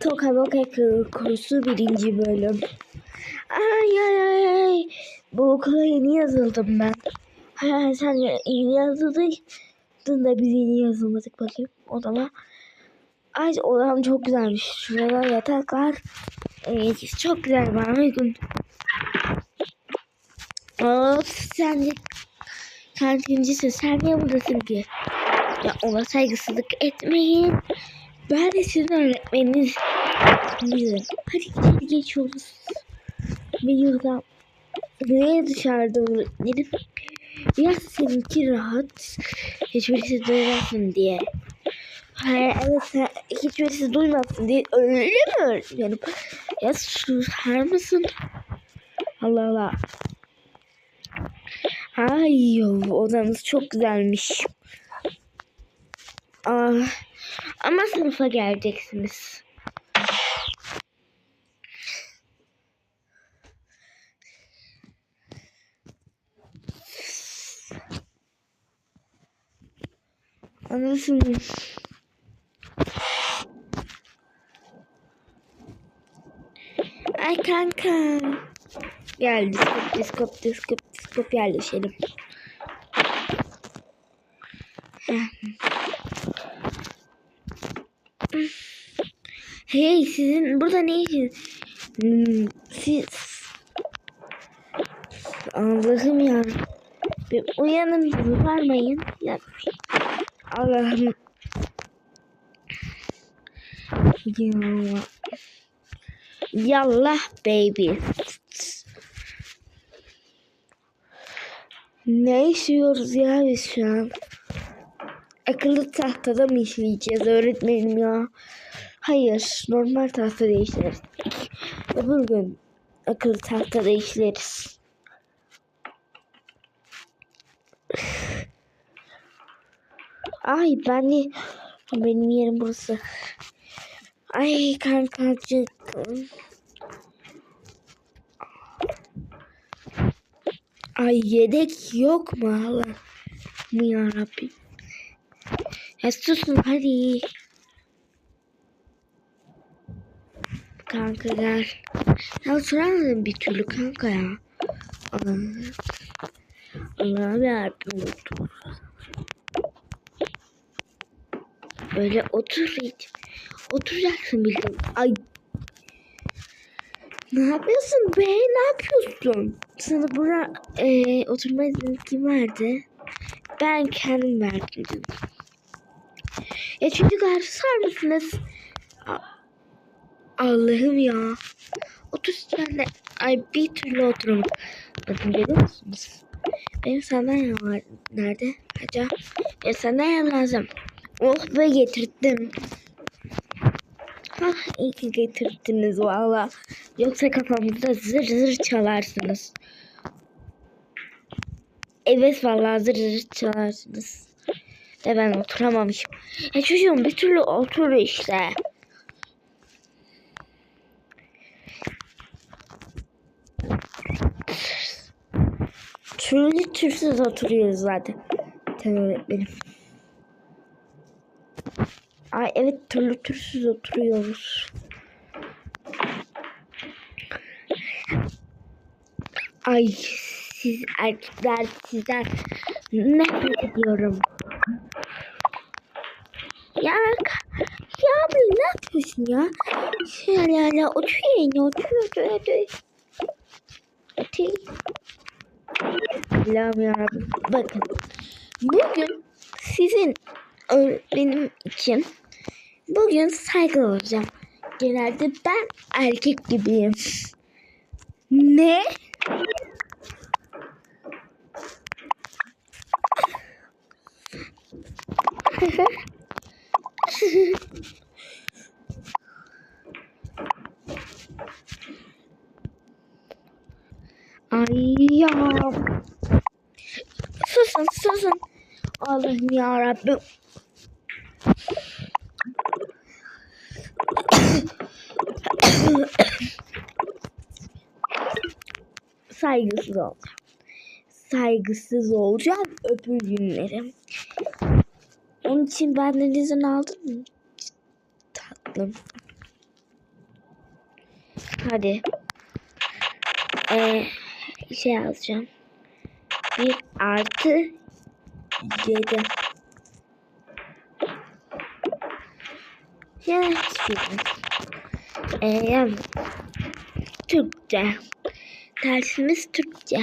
Toka Boka kursu birinci bölüm. Ay ay ay. Bu okula yeni yazıldım ben. Ha, sen yeni yazıldın da biz yeni yazılmadık bakayım odama. Ay odam çok güzelmiş. Şurada yataklar. Evet, çok güzel bana uygun. Of sen de kantincisin. Sen niye buradasın ki? Ya ona saygısızlık etmeyin. Ben de sizin öğretmeniniz. Hadi içeri geçiyoruz. Ve yurda Buraya dışarıda öğretmenim. Biraz seninki rahat. Hiçbirisi duymasın diye. Hayır, evet sen hiçbirisi duymasın diye öyle mi öğretmenim? Ya susar mısın? Allah Allah. Ay odanız çok güzelmiş. Aa, ama sınıfa geleceksiniz. Anasını. Ay kanka. Gel diskop diskop diskop diskop yerleşelim. Hey sizin burada ne işiniz? Hmm, siz Allah'ım ya. Bir uyanın varmayın. Ya. Allah'ım. Ya. Yallah baby. Ne işiyoruz ya biz şu an? Akıllı tahtada mı işleyeceğiz öğretmenim ya? Hayır, normal tahtada işleriz. Öbür gün akıllı tahtada işleriz. Ay ben de benim yerim burası. Ay kankacık. Ay yedek yok mu Allah? Mı ya Rabbim? Ya susun hadi. Kanka gel. Ya oturamadım bir türlü kanka ya. Allah'ım. Allah'ım yarabbim otur. Böyle otur hiç. Oturacaksın bildim. Ay. Ne yapıyorsun be? Ne yapıyorsun? Sana bura e, oturma izni kim verdi? Ben kendim verdim. Ya çocuklar susar mısınız? Allah'ım ya. Otur sen de. Ay bir türlü oturamadım. Görüyor musunuz? Benim sandalyem var. Nerede? Acaba? Benim sandalyem lazım. Oh be getirdim. Ah iyi ki getirdiniz valla. Yoksa kafamızda zır zır çalarsınız. Evet vallahi zır zır çalarsınız. De ben oturamamışım. Ya çocuğum bir türlü otur işte. Türlü türsüz oturuyoruz zaten. Sen öğretmenim. Ay evet türlü türsüz oturuyoruz. Ay siz erkekler sizden nefret ediyorum. Ya ya abi ne yapıyorsun ya? Şöyle hala otur yerine otur otur otur. Otur. Allah'ım yarabbim. Bakın. Bugün sizin benim için bugün saygılı olacağım. Genelde ben erkek gibiyim. Ne? Ay ya. Susun susun. Allah'ım ya Rabbim. Saygısız olacağım. Saygısız olacağım günlerim. Onun için benden izin aldın mı? Tatlım. Hadi. Ee, şey yazacağım. 1 artı 7. Ya hiçbir Ee, Türkçe. Dersimiz Türkçe.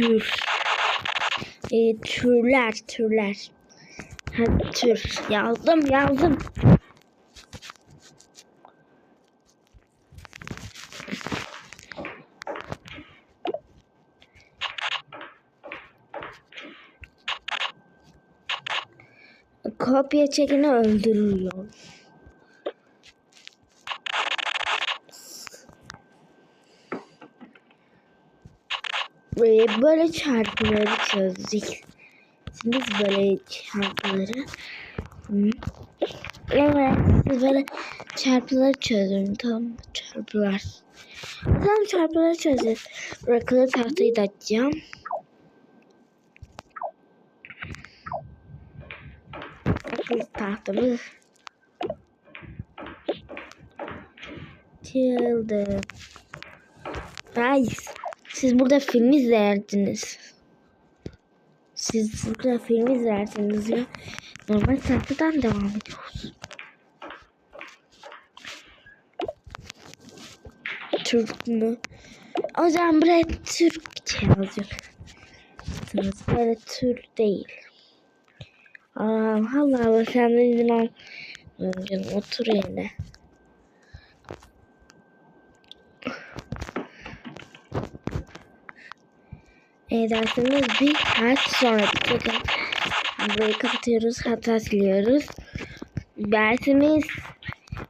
Tür. Ee, türler, türler. Ha, tür. Yazdım, yazdım. Kopya çekeni öldürüyor. Ve böyle çarpıları çözdük. Şimdi böyle çarpıları. Evet, böyle çarpıları çözün. Mı? çarpılar. Tamam çarpıları çözeceğiz. Bırakılı tahtayı da açacağım. Akıllı tahtamız çıldı. Ay, siz burada film izlerdiniz. Siz burada film izlersiniz ya. Normal tahtadan devam ediyoruz. Türk mü? O zaman buraya Türkçe yazacak. Böyle Türk değil. Allah Allah sen de izin al. Otur yerine. E, dersimiz bir saat sonra bitecek. Burayı kapatıyoruz, hatta siliyoruz. Dersimiz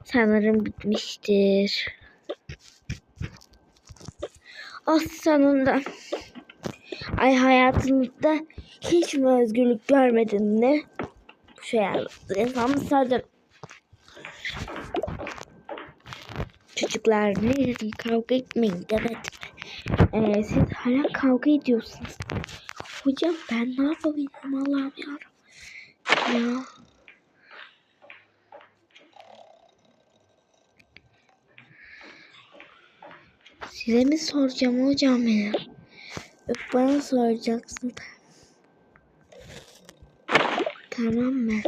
sanırım bitmiştir. O sonunda. Ay hayatımda hiç mi özgürlük görmedin ne? Bu şey yazdım. sardım. Çocuklar ne kavga etmeyin demedim. Ee, siz hala kavga ediyorsunuz. Hocam ben ne yapabilirim Allah'ım yarabbim. Ya. Size mi soracağım hocam ya? Yok bana soracaksın. Tamam mı?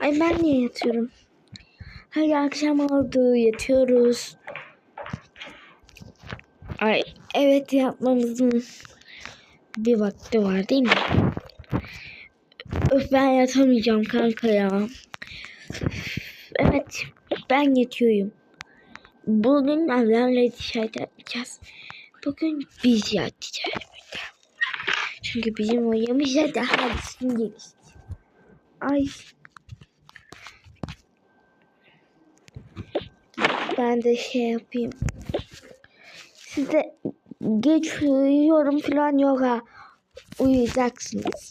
Ay ben niye yatıyorum? Her akşam oldu yatıyoruz. Ay evet yapmamızın bir vakti var değil mi? Öf ben yatamayacağım kanka ya. Evet ben yatıyorum. Bugün ablamla dışarıda yapacağız. Bugün biz yatacağız. Çünkü bizim oyamıza daha üstün gelişti. Ay. Ben de şey yapayım. Size geç uyuyorum falan yok ha. Uyuyacaksınız.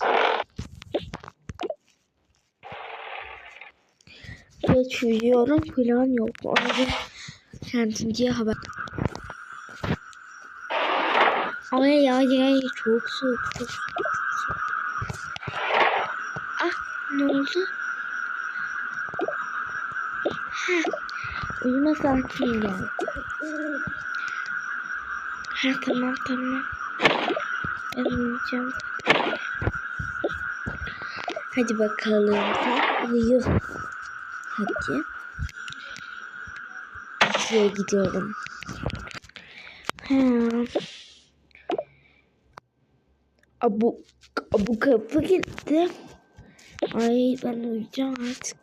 Geç uyuyorum falan yok. Orada kendince haber. Ay ay ay çok soğuk. Çok soğuk. Ah ne oldu? Ha, uyuma saatim geldi. Ha tamam tamam. Ben uyuyacağım. Hadi bakalım sen. Hadi. Şuraya gidiyorum. Ha. Abu, abu kapı gitti. Ay ben uyuyacağım artık.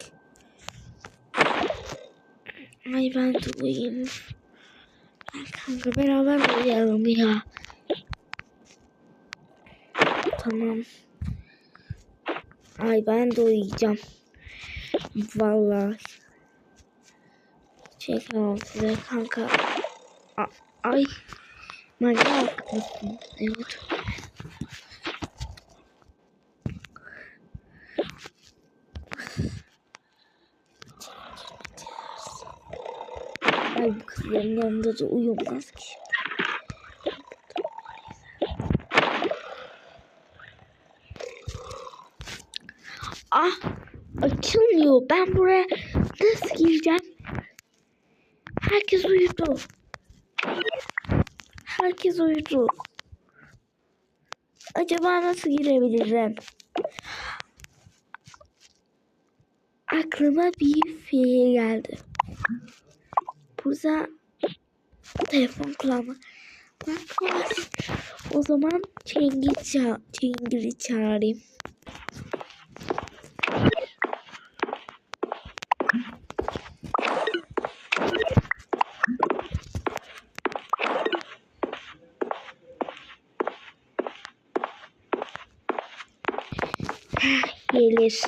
Ay ben de uyuyayım. Ay kanka beraber uyuyalım ya. Tamam. Ay ben de uyuyacağım. Vallahi. Çekemem size kanka. A ay. Manyak mısın? Evet. Ay bu kızların yanında da uyumaz ki. Ah açılmıyor. Ben buraya nasıl gireceğim? Herkes uyudu. Herkes uyudu. Acaba nasıl girebilirim? Aklıma bir fikir geldi. Burada telefon. Bak var. O zaman Çengiz'i ça Cengiz'i çağırayım. Heh, Gelir.